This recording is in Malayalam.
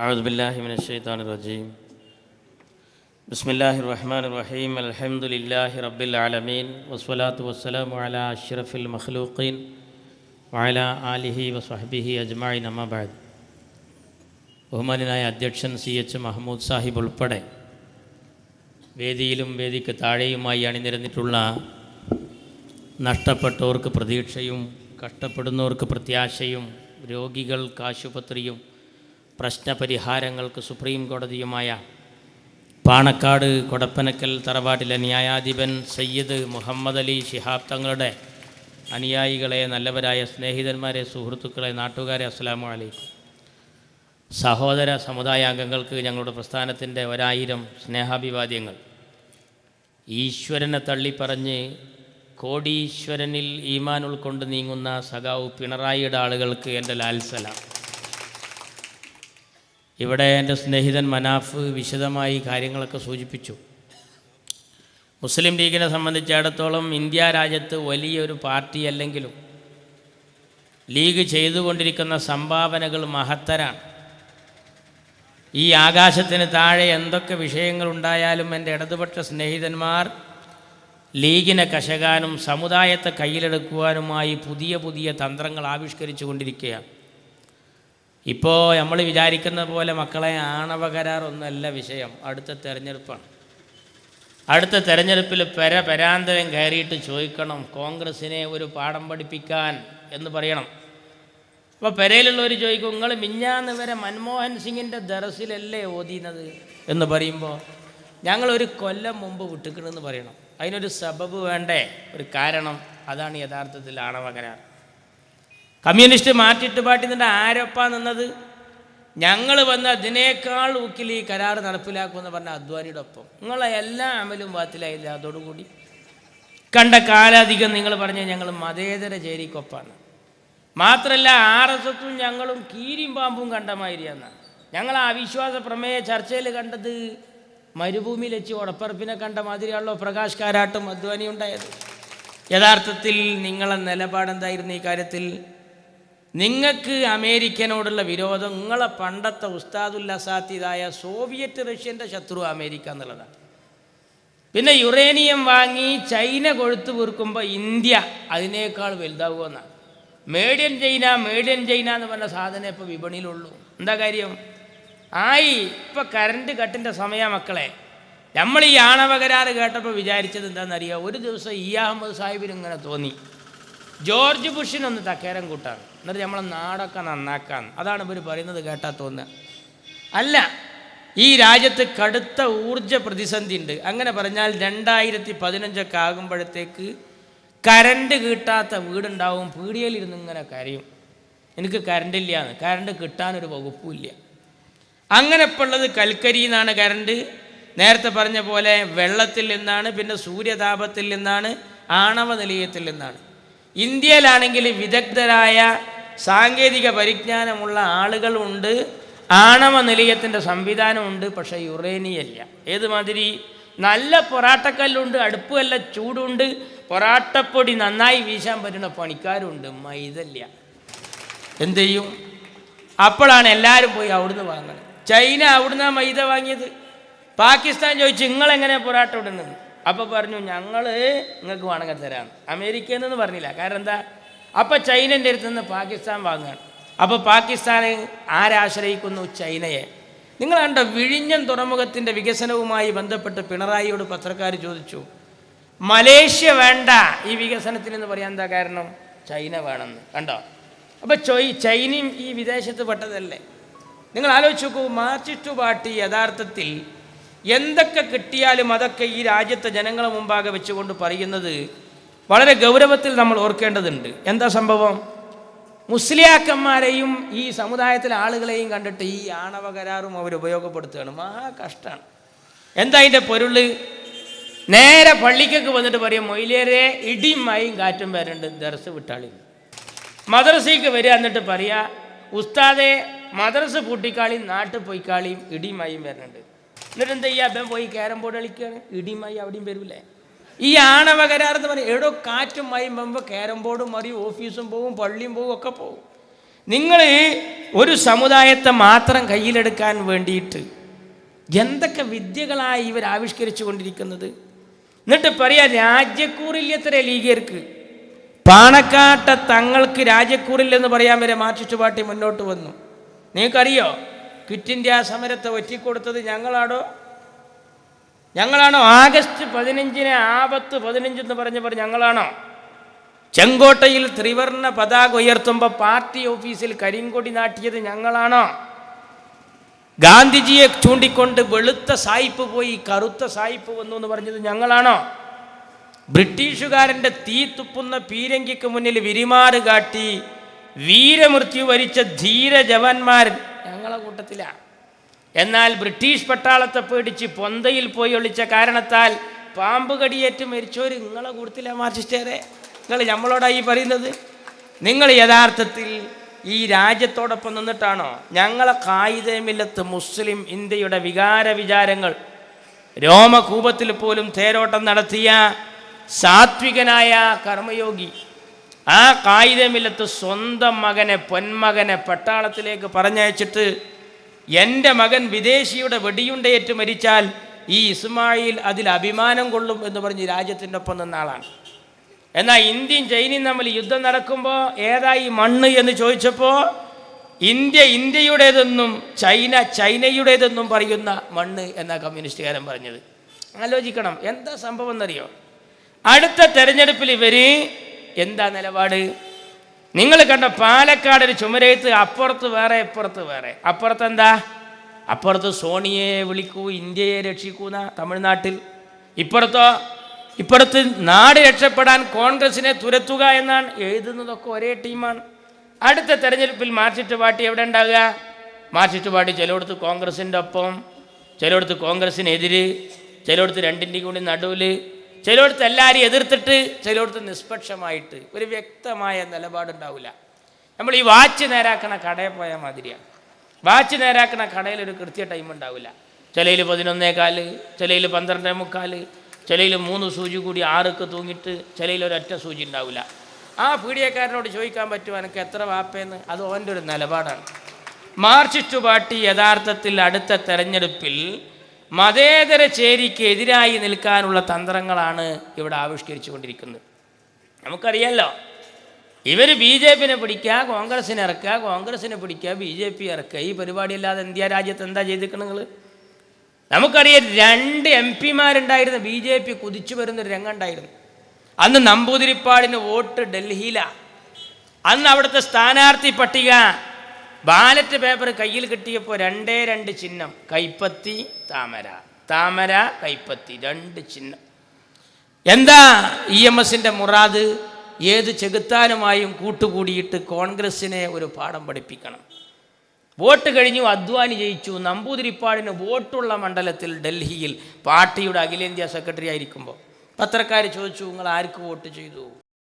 أعوذ بالله من الشيطان الرجيم بسم الله الرحمن الرحيم الحمد لله رب العالمين والصلاة والسلام على أشرف المخلوقين وعلى آله وصحبه أجمعين أما بعد ബഹുമാനായ അധ്യക്ഷൻ സി എച്ച് മഹമ്മൂദ് സാഹിബ് ഉൾപ്പെടെ വേദിയിലും വേദിക്ക് താഴെയുമായി അണിനിരന്നിട്ടുള്ള നഷ്ടപ്പെട്ടവർക്ക് പ്രതീക്ഷയും കഷ്ടപ്പെടുന്നവർക്ക് പ്രത്യാശയും രോഗികൾക്ക് ആശുപത്രിയും പ്രശ്നപരിഹാരങ്ങൾക്ക് സുപ്രീം കോടതിയുമായ പാണക്കാട് കൊടപ്പനക്കൽ തറവാട്ടിലെ ന്യായാധിപൻ സയ്യിദ് മുഹമ്മദ് അലി ശിഹാബ് തങ്ങളുടെ അനുയായികളെ നല്ലവരായ സ്നേഹിതന്മാരെ സുഹൃത്തുക്കളെ നാട്ടുകാരെ അസ്സലാമു അലൈക്കും. സഹോദര സമുദായ അംഗങ്ങൾക്ക് ഞങ്ങളുടെ പ്രസ്ഥാനത്തിന്റെ ഒരായിരം സ്നേഹാഭിവാദ്യങ്ങൾ. ഈശ്വരനെ തള്ളിപ്പറഞ്ഞ് കോടീശ്വരനിൽ ഈമാൻ ഉൾക്കൊണ്ട് നീങ്ങുന്ന സഖാവ് പിണറായിയുടെ ആളുകൾക്ക് എന്റെ ലാൽസലാം. ഇവിടെ എന്റെ സ്നേഹിതൻ മനാഫ് വിശദമായി കാര്യങ്ങളൊക്കെ സൂചിപ്പിച്ചു. മുസ്ലിം ലീഗിനെ സംബന്ധിച്ചിടത്തോളം ഇന്ത്യ രാജ്യത്ത് വലിയൊരു പാർട്ടി അല്ലെങ്കിലും ലീഗ് ചെയ്തുകൊണ്ടിരിക്കുന്ന സംഭാവനകൾ മഹത്തരാണ്. ഈ ആകാശത്തിന് താഴെ എന്തൊക്കെ വിഷയങ്ങളുണ്ടായാലും എന്റെ ഇടതുപക്ഷ സ്നേഹിതന്മാർ ലീഗിനെ കശകാനും സമുദായത്തെ കയ്യിലെടുക്കുവാനുമായി പുതിയ പുതിയ തന്ത്രങ്ങൾ ആവിഷ്കരിച്ചു കൊണ്ടിരിക്കുകയാണ് ഇപ്പോൾ നമ്മൾ വിചാരിക്കുന്ന പോലെ മക്കളെ ആണവ കരാറൊന്നല്ല വിഷയം. അടുത്ത തെരഞ്ഞെടുപ്പാണ്. അടുത്ത തെരഞ്ഞെടുപ്പിൽ പെര പരാന്തരം കയറിയിട്ട് ചോദിക്കണം കോൺഗ്രസിനെ ഒരു പാഠം പഠിപ്പിക്കാൻ എന്ന് പറയണം. അപ്പോൾ പെരയിലുള്ളവർ ചോദിക്കും നിങ്ങൾ മിഞ്ഞാന്ന് വരെ മൻമോഹൻ സിംഗിന്റെ ദറസിലല്ലേ ഓതിയുന്നത് എന്ന് പറയുമ്പോൾ ഞങ്ങൾ ഒരു കൊല്ലം മുമ്പ് വിട്ടുക്കണമെന്ന് പറയണം. അതിനൊരു സബബ് വേണ്ടേ? ഒരു കാരണം. അതാണ് യഥാർത്ഥത്തിൽ ആണവ കരാർ. കമ്മ്യൂണിസ്റ്റ് മാറ്റിയിട്ട് പാട്ടി നിന്റെ ആരൊപ്പാ നിന്നത്? ഞങ്ങൾ വന്ന അതിനേക്കാൾ ഊക്കിൽ ഈ കരാർ നടപ്പിലാക്കുമെന്ന് പറഞ്ഞ അദ്വാനിയുടെ ഒപ്പം. നിങ്ങളെ എല്ലാ അമലും വാത്തിലായില്ല അതോടുകൂടി. കണ്ട കാലാധികം നിങ്ങൾ പറഞ്ഞ ഞങ്ങൾ മതേതര ചേരിക്കൊപ്പാണ് മാത്രമല്ല ആർ എസ് എസും ഞങ്ങളും കീരിയും പാമ്പും കണ്ട എന്നാണ് ഞങ്ങൾ ആ അവിശ്വാസ പ്രമേയ ചർച്ചയിൽ കണ്ടത് മരുഭൂമിയിൽ വെച്ച് ഉടപ്പറപ്പിനെ കണ്ട മാതിരിയാണല്ലോ പ്രകാശ് കാരാട്ടും അദ്വാനി ഉണ്ടായത്. യഥാർത്ഥത്തിൽ നിങ്ങളെ നിലപാടെന്തായിരുന്നു ഈ കാര്യത്തിൽ? നിങ്ങൾക്ക് അമേരിക്കനോടുള്ള വിരോധം നിങ്ങളെ പണ്ടത്തെ ഉസ്താദുൽ സോവിയറ്റ് റഷ്യന്റെ ശത്രു അമേരിക്ക എന്നുള്ളതാണ്. പിന്നെ യുറേനിയം വാങ്ങി ചൈന കൊഴുത്തു വീർക്കുമ്പോൾ ഇന്ത്യ അതിനേക്കാൾ വലുതാവുമെന്നാണ് മേഡിയൻ ചൈന മേഡിയൻ ചൈന എന്ന് പറഞ്ഞ സാധനം ഇപ്പോൾ വിപണിയിലുള്ളൂ. എന്താ കാര്യം? ആയി ഇപ്പം കറണ്ട് കട്ടിന്റെ സമയ മക്കളെ. നമ്മൾ ഈ ആണവ കരാറ് കേട്ടപ്പോൾ വിചാരിച്ചത് എന്താണെന്നറിയാം ഒരു ദിവസം ഇ അഹമ്മദ് സാഹിബിന് ഇങ്ങനെ തോന്നി. ജോർജ് ബുഷിനൊന്ന് തക്കേരം കൂട്ടാണ്. എന്നിട്ട് നമ്മളെ നാടൊക്കെ നന്നാക്കാൻ. അതാണ് ഇവർ പറയുന്നത് കേട്ടാ തോന്നുക അല്ല ഈ രാജ്യത്ത് കടുത്ത ഊർജ പ്രതിസന്ധി ഉണ്ട്. അങ്ങനെ പറഞ്ഞാൽ രണ്ടായിരത്തി പതിനഞ്ചൊക്കെ ആകുമ്പോഴത്തേക്ക് കരണ്ട് കിട്ടാത്ത വീടുണ്ടാവും പീടികയിലിരുന്ന് ഇങ്ങനെ കരയും. എനിക്ക് കരണ്ട് ഇല്ലയെന്ന് കരണ്ട് കിട്ടാനൊരു വകുപ്പുമില്ല. അങ്ങനെ ഇപ്പോൾ ഉള്ളത് കൽക്കരി എന്നാണ് കരണ്ട്. നേരത്തെ പറഞ്ഞ പോലെ വെള്ളത്തിൽ നിന്നാണ് പിന്നെ സൂര്യതാപത്തിൽ നിന്നാണ് ആണവ നിലയത്തിൽ നിന്നാണ്. ഇന്ത്യയിലാണെങ്കിൽ വിദഗ്ധരായ സാങ്കേതിക പരിജ്ഞാനമുള്ള ആളുകളുണ്ട് ആണവ നിലയത്തിന്റെ സംവിധാനമുണ്ട് പക്ഷേ യുറേനിയല്ല ഏതുമാതിരി? നല്ല പൊറാട്ടക്കല്ലുണ്ട് അടുപ്പല്ല ചൂടുണ്ട്. പൊറാട്ടപ്പൊടി നന്നായി വീശാൻ പറ്റുന്ന പണിക്കാരുണ്ട് മൈതല്ല എന്ത് ചെയ്യും? അപ്പോഴാണ് എല്ലാവരും പോയി അവിടുന്ന് വാങ്ങുന്നത്. ചൈന അവിടുന്ന് മൈദ വാങ്ങിയത്? പാകിസ്ഥാൻ ചോദിച്ചു നിങ്ങളെങ്ങനെ പൊറാട്ട ഇടുന്നത്? അപ്പോൾ പറഞ്ഞു ഞങ്ങൾ നിങ്ങൾക്ക് വേണമെങ്കിൽ തരാം അമേരിക്കയിൽ നിന്ന് പറഞ്ഞില്ല. കാരണം എന്താ? അപ്പോൾ ചൈനന്റെ അടുത്ത് നിന്ന് പാകിസ്ഥാൻ വാങ്ങുകയാണ്. അപ്പോൾ പാകിസ്ഥാൻ ആരാശ്രയിക്കുന്നു ചൈനയെ. നിങ്ങൾ കണ്ട വിഴിഞ്ഞം തുറമുഖത്തിന്റെ വികസനവുമായി ബന്ധപ്പെട്ട് പിണറായിയോട് പത്രക്കാർ ചോദിച്ചു മലേഷ്യ വേണ്ട ഈ വികസനത്തിന് എന്ന് പറയാൻ എന്താ കാരണം? ചൈന വേണമെന്ന്. കണ്ടോ? അപ്പോൾ ചൊയ് ചൈനയും ഈ വിദേശത്ത് പെട്ടതല്ലേ? നിങ്ങൾ ആലോചിച്ച് നോക്കൂ മാർച്ചിസ്റ്റു പാർട്ടി യഥാർത്ഥത്തിൽ എന്തൊക്കെ കിട്ടിയാലും അതൊക്കെ ഈ രാജ്യത്തെ ജനങ്ങളെ മുമ്പാകെ വെച്ചുകൊണ്ട് പറയുന്നത് വളരെ ഗൗരവത്തിൽ നമ്മൾ ഓർക്കേണ്ടതുണ്ട്. എന്താ സംഭവം? മുസ്ലിയാക്കന്മാരെയും ഈ സമുദായത്തിലെ ആളുകളെയും കണ്ടിട്ട് ഈ ആണവ കരാറും അവർ ഉപയോഗപ്പെടുത്തുകയാണ്. മഹാ കഷ്ടമാണ്. എന്താ അതിന്റെ പൊരുൾ നേരെ പള്ളിക്കൊക്കെ വന്നിട്ട് പറയും മൊയിലേരെ ഇടിയും മയും കാറ്റും വരണ്ട് ദർസ് വിട്ടാളി. മദ്രസയ്ക്ക് വരിക എന്നിട്ട് പറയാ ഉസ്താദെ മദ്രസ പൂട്ടിക്കാളിയും നാട്ടിൽ പോയിക്കാളിയും ഇടിയും മയും വരുന്നുണ്ട് എന്നിട്ട് എന്താ ചെയ്യുക അപ്പം പോയി ക്യാരം ബോർഡ് കളിക്കുകയാണ് ഇടിയും മയും അവിടെയും വരൂലേ? ഈ ആണവ കരാർ എന്ന് പറയും എടോ കാറ്റും മയും പോകുമ്പോൾ ക്യാരം ബോർഡും മറിയും ഓഫീസും പോവും പള്ളിയും പോവും ഒക്കെ പോവും. നിങ്ങൾ ഒരു സമുദായത്തെ മാത്രം കയ്യിലെടുക്കാൻ വേണ്ടിയിട്ട് എന്തൊക്കെ വിദ്യകളായി ഇവർ ആവിഷ്കരിച്ചു കൊണ്ടിരിക്കുന്നത്? എന്നിട്ട് പറയാ രാജ്യക്കൂറില്ലത്ര ലീഗർക്ക് പാണക്കാട്ട തങ്ങൾക്ക് രാജ്യക്കൂറില്ലെന്ന് പറയാൻ വരെ മാർക്സിസ്റ്റ് പാർട്ടി മുന്നോട്ട് വന്നു. നിങ്ങൾക്കറിയോ? ക്വിറ്റ് ഇന്ത്യ സമരത്തെ ഒറ്റിക്കൊടുത്തത് ഞങ്ങളാണോ ഞങ്ങളാണോ? ആഗസ്റ്റ് പതിനഞ്ചിന് ആപത്ത് പതിനഞ്ചെന്ന് പറഞ്ഞപ്പോൾ ഞങ്ങളാണോ? ചെങ്കോട്ടയിൽ ത്രിവർണ പതാക ഉയർത്തുമ്പോൾ പാർട്ടി ഓഫീസിൽ കരിങ്കൊടി നാട്ടിയത് ഞങ്ങളാണോ? ഗാന്ധിജിയെ ചൂണ്ടിക്കൊണ്ട് വെളുത്ത സായിപ്പ് പോയി കറുത്ത സായിപ്പ് വന്നു എന്ന് പറഞ്ഞത് ഞങ്ങളാണോ? ബ്രിട്ടീഷുകാരന്റെ തീ തുപ്പുന്ന പീരങ്കിക്ക് മുന്നിൽ വിരിമാറ് കാട്ടി വീരമൃത്യു വരിച്ച ധീര ജവാന്മാർ ഞങ്ങളെ കൂട്ടത്തിലാണ് എന്നാൽ ബ്രിട്ടീഷ് പട്ടാളത്തെ പേടിച്ച് പൊന്തയിൽ പോയി ഒളിച്ച കാരണത്താൽ പാമ്പ് കടിയേറ്റ് മരിച്ചവർ നിങ്ങളെ കൂട്ടത്തിലാണ് മാർച്ചിസ്റ്റേറെ നിങ്ങൾ നമ്മളോടായി പറയുന്നത്? നിങ്ങൾ യഥാർത്ഥത്തിൽ ഈ രാജ്യത്തോടൊപ്പം നിന്നിട്ടാണോ? ഞങ്ങളെ കായികമില്ലത്ത് മുസ്ലിം ഇന്ത്യയുടെ വികാര വിചാരങ്ങൾ. രോമകൂപത്തിൽ പോലും തേരോട്ടം നടത്തിയ സാത്വികനായ കർമ്മയോഗി ആ കായികമില്ലത്ത് സ്വന്തം മകനെ പൊന്മകനെ പട്ടാളത്തിലേക്ക് പറഞ്ഞയച്ചിട്ട് എന്റെ മകൻ വിദേശിയുടെ വെടിയുണ്ടയേറ്റ് മരിച്ചാൽ ഈ ഇസ്മായിൽ അതിൽ അഭിമാനം കൊള്ളും എന്ന് പറഞ്ഞ് രാജ്യത്തിന്റെ ഒപ്പം നിന്ന ആളാണ്. എന്നാൽ ഇന്ത്യയും ചൈനയും തമ്മിൽ യുദ്ധം നടക്കുമ്പോൾ ഏതായി മണ്ണ് എന്ന് ചോദിച്ചപ്പോൾ ഇന്ത്യ ഇന്ത്യയുടേതെന്നും ചൈന ചൈനയുടേതെന്നും പറയുന്ന മണ്ണ് എന്ന കമ്മ്യൂണിസ്റ്റുകാരൻ പറഞ്ഞത്. ആലോചിക്കണം എന്താ സംഭവം എന്നറിയോ? അടുത്ത തെരഞ്ഞെടുപ്പിൽ ഇവർ എന്താ നിലപാട്? നിങ്ങൾ കണ്ട പാലക്കാട് ഒരു ചുമരയത്ത് അപ്പുറത്ത് വേറെ ഇപ്പുറത്ത് വേറെ. അപ്പുറത്ത് എന്താ? അപ്പുറത്ത് സോണിയെ വിളിക്കൂ ഇന്ത്യയെ രക്ഷിക്കൂന്ന തമിഴ്നാട്ടിൽ. ഇപ്പുറത്തോ? ഇപ്പുറത്ത് നാട് രക്ഷപ്പെടാൻ കോൺഗ്രസിനെ തുരത്തുക എന്നാണ് എഴുതുന്നതൊക്കെ ഒരേ ടീമാണ്. അടുത്ത തെരഞ്ഞെടുപ്പിൽ മാർക്സിസ്റ്റ് പാർട്ടി എവിടെ ഉണ്ടാകുക മാർക്സിസ്റ്റ് പാർട്ടി ചിലയിടത്ത് കോൺഗ്രസിന്റെ ഒപ്പം ചിലയിടത്ത് കോൺഗ്രസിനെതിര് ചിലയിടത്ത് രണ്ടിന്റെ കൂടി നടുവിൽ ചിലയിടത്ത് എല്ലാവരും എതിർത്തിട്ട് ചിലയിടത്ത് നിഷ്പക്ഷമായിട്ട് ഒരു വ്യക്തമായ നിലപാടുണ്ടാവില്ല നമ്മൾ ഈ വാച്ച് നേരാക്കണ കടയിൽ പോയ മാതിരിയാണ്. വാച്ച് നേരാക്കണ കടയിൽ ഒരു കൃത്യ ടൈം ഉണ്ടാവില്ല ചിലയിൽ പതിനൊന്നേകാൽ ചിലയിൽ പന്ത്രണ്ടേ മുക്കാൽ ചിലയിൽ മൂന്ന് സൂചി കൂടി ആറൊക്കെ തൂങ്ങിയിട്ട് ചിലയിൽ ഒരൊറ്റ സൂചി ഉണ്ടാവില്ല ആ പീഡിയക്കാരനോട് ചോദിക്കാൻ പറ്റുമോ എനിക്ക് എത്ര വാപ്പയെന്ന് അത് ഓന്റെ ഒരു നിലപാടാണ്. മാർച്ച് ടു പാർട്ടി യഥാർത്ഥത്തിൽ അടുത്ത തെരഞ്ഞെടുപ്പിൽ മതേതര ചേരിക്ക് എതിരായി നിൽക്കാനുള്ള തന്ത്രങ്ങളാണ് ഇവിടെ ആവിഷ്കരിച്ചു കൊണ്ടിരിക്കുന്നത് നമുക്കറിയാലോ ഇവർ ബി ജെ പിനെ പിടിക്കുക കോൺഗ്രസിനെ ഇറക്കുക കോൺഗ്രസിനെ പിടിക്കുക ബി ജെ പി ഇറക്കുക. ഈ പരിപാടിയല്ലാതെ ഇന്ത്യ രാജ്യത്ത് എന്താ ചെയ്തിരിക്കണം നിങ്ങൾ നമുക്കറിയാം രണ്ട് എം പിമാരുണ്ടായിരുന്ന ബി ജെ പി കുതിച്ചു വരുന്നൊരു രംഗം ഉണ്ടായിരുന്നു. അന്ന് നമ്പൂതിരിപ്പാടിന് വോട്ട് ഡൽഹിയിലാണ് അന്ന് അവിടുത്തെ സ്ഥാനാർത്ഥി പട്ടിക ബാലറ്റ് പേപ്പർ കയ്യിൽ കിട്ടിയപ്പോൾ രണ്ടേ രണ്ട് ചിഹ്നം. കൈപ്പത്തി താമര. താമര കൈപ്പത്തി രണ്ട് ചിഹ്നം. എന്താ ഇ എം എസിന്റെ മുറാദ്? ഏത് ചെകുത്താനുമായും കൂട്ടുകൂടിയിട്ട് കോൺഗ്രസിനെ ഒരു പാഠം പഠിപ്പിക്കണം. വോട്ട് കഴിഞ്ഞു അദ്വാനി ജയിച്ചു. നമ്പൂതിരിപ്പാടിന് വോട്ടുള്ള മണ്ഡലത്തിൽ ഡൽഹിയിൽ പാർട്ടിയുടെ അഖിലേന്ത്യാ സെക്രട്ടറി ആയിരിക്കുമ്പോൾ പത്രക്കാർ ചോദിച്ചു നിങ്ങൾ ആർക്ക് വോട്ട് ചെയ്തു?